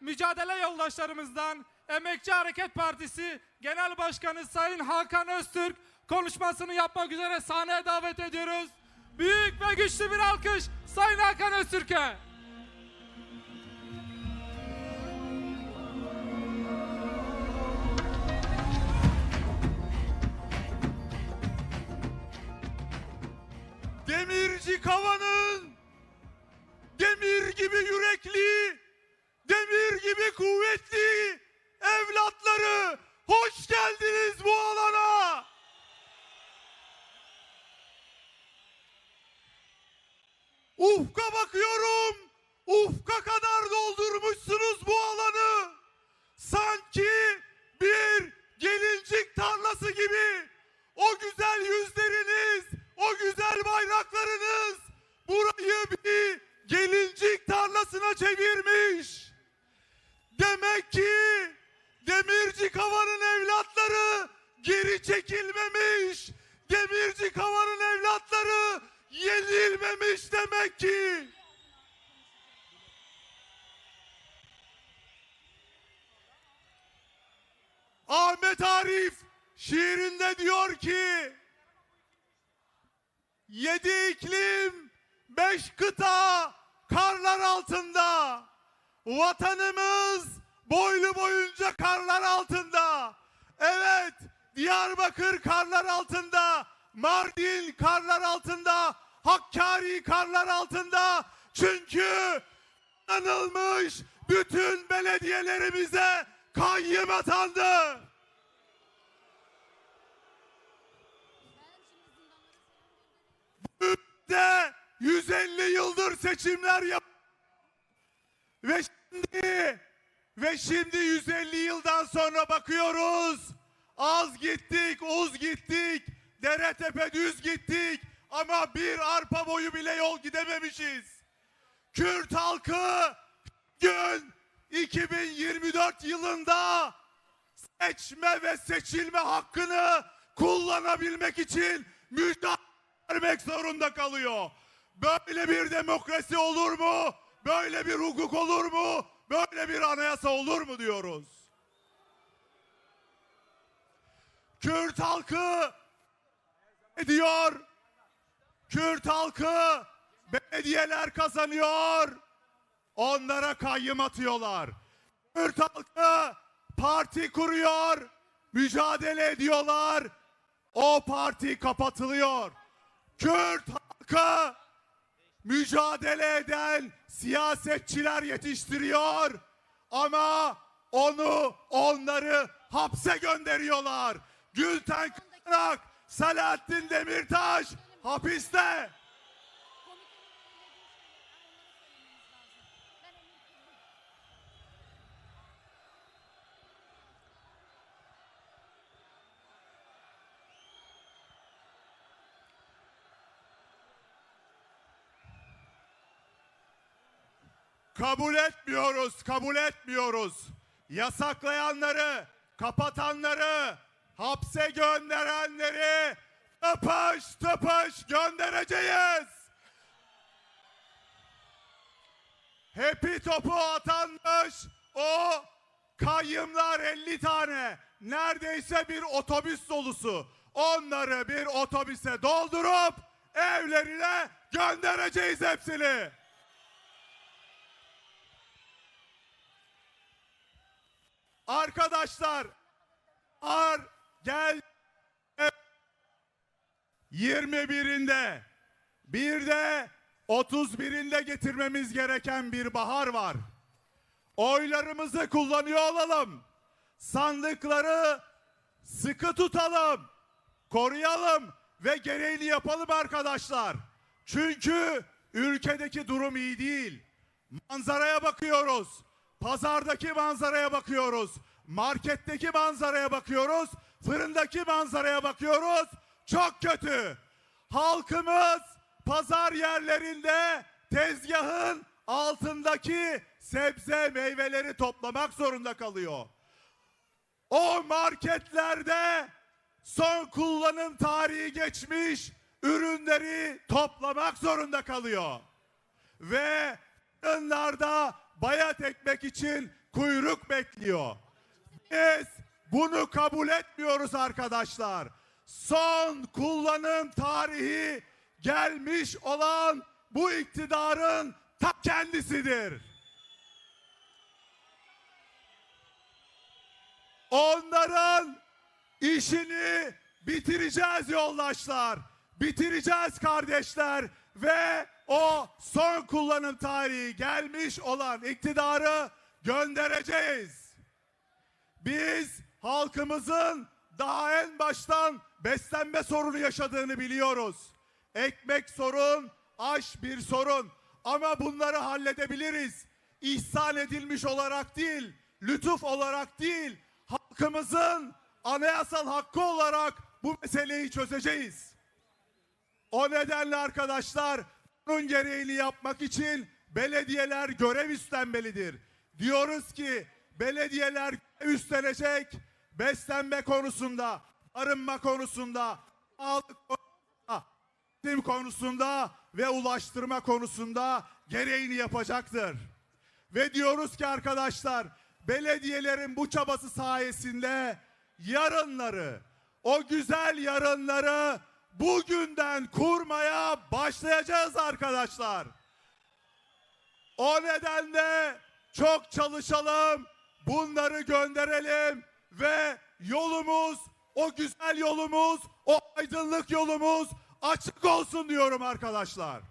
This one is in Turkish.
mücadele yoldaşlarımızdan Emekçi Hareket Partisi Genel Başkanı Sayın Hakan Öztürk konuşmasını yapmak üzere sahneye davet ediyoruz. Büyük ve güçlü bir alkış Sayın Hakan Öztürk'e. Demirci Kava'nın demir gibi yürekli, gibi kuvvetli evlatları hoş geldiniz bu alana. Ufka bakıyorum. Ufka kadar Demirci Kava'nın evlatları geri çekilmemiş. Demirci Kava'nın evlatları yenilmemiş demek ki. Ahmet Arif şiirinde diyor ki Yedi iklim, beş kıta karlar altında. Vatanımız boylu boyunca karlar altında. Evet, Diyarbakır karlar altında. Mardin karlar altında. Hakkari karlar altında. Çünkü anılmış bütün belediyelerimize kayyım atandı. de 150 yıldır seçimler yap ve şimdi ve şimdi 150 yıldan sonra bakıyoruz. Az gittik, uz gittik, dere tepe düz gittik ama bir arpa boyu bile yol gidememişiz. Kürt halkı gün 2024 yılında seçme ve seçilme hakkını kullanabilmek için mücadele vermek zorunda kalıyor. Böyle bir demokrasi olur mu? Böyle bir hukuk olur mu? Böyle bir anayasa olur mu diyoruz. Kürt halkı ne diyor? Kürt halkı belediyeler kazanıyor. Onlara kayyım atıyorlar. Kürt halkı parti kuruyor. Mücadele ediyorlar. O parti kapatılıyor. Kürt halkı mücadele eden siyasetçiler yetiştiriyor. Ama onu, onları hapse gönderiyorlar. Gülten Kırak, Selahattin Demirtaş hapiste. Kabul etmiyoruz, kabul etmiyoruz. Yasaklayanları, kapatanları, hapse gönderenleri tıpış tıpış göndereceğiz. Hepi topu atanmış o kayyımlar 50 tane. Neredeyse bir otobüs dolusu. Onları bir otobüse doldurup evlerine göndereceğiz hepsini. Arkadaşlar ar gel 21'inde bir de 31'inde getirmemiz gereken bir bahar var. Oylarımızı kullanıyor olalım. Sandıkları sıkı tutalım. Koruyalım ve gereğini yapalım arkadaşlar. Çünkü ülkedeki durum iyi değil. Manzaraya bakıyoruz. Pazardaki manzaraya bakıyoruz. Marketteki manzaraya bakıyoruz. Fırındaki manzaraya bakıyoruz. Çok kötü. Halkımız pazar yerlerinde tezgahın altındaki sebze meyveleri toplamak zorunda kalıyor. O marketlerde son kullanım tarihi geçmiş ürünleri toplamak zorunda kalıyor. Ve fırınlarda bayat ekmek için kuyruk bekliyor. Biz bunu kabul etmiyoruz arkadaşlar. Son kullanım tarihi gelmiş olan bu iktidarın ta kendisidir. Onların işini bitireceğiz yoldaşlar. Bitireceğiz kardeşler ve o son kullanım tarihi gelmiş olan iktidarı göndereceğiz. Biz halkımızın daha en baştan beslenme sorunu yaşadığını biliyoruz. Ekmek sorun, aş bir sorun. Ama bunları halledebiliriz. İhsan edilmiş olarak değil, lütuf olarak değil, halkımızın anayasal hakkı olarak bu meseleyi çözeceğiz. O nedenle arkadaşlar bunun gereğini yapmak için belediyeler görev üstlenmelidir. Diyoruz ki belediyeler üstlenecek beslenme konusunda, arınma konusunda, sağlık konusunda, eğitim konusunda ve ulaştırma konusunda gereğini yapacaktır. Ve diyoruz ki arkadaşlar belediyelerin bu çabası sayesinde yarınları, o güzel yarınları bugünden kurmaya başlayacağız arkadaşlar. O nedenle çok çalışalım, bunları gönderelim ve yolumuz, o güzel yolumuz, o aydınlık yolumuz açık olsun diyorum arkadaşlar.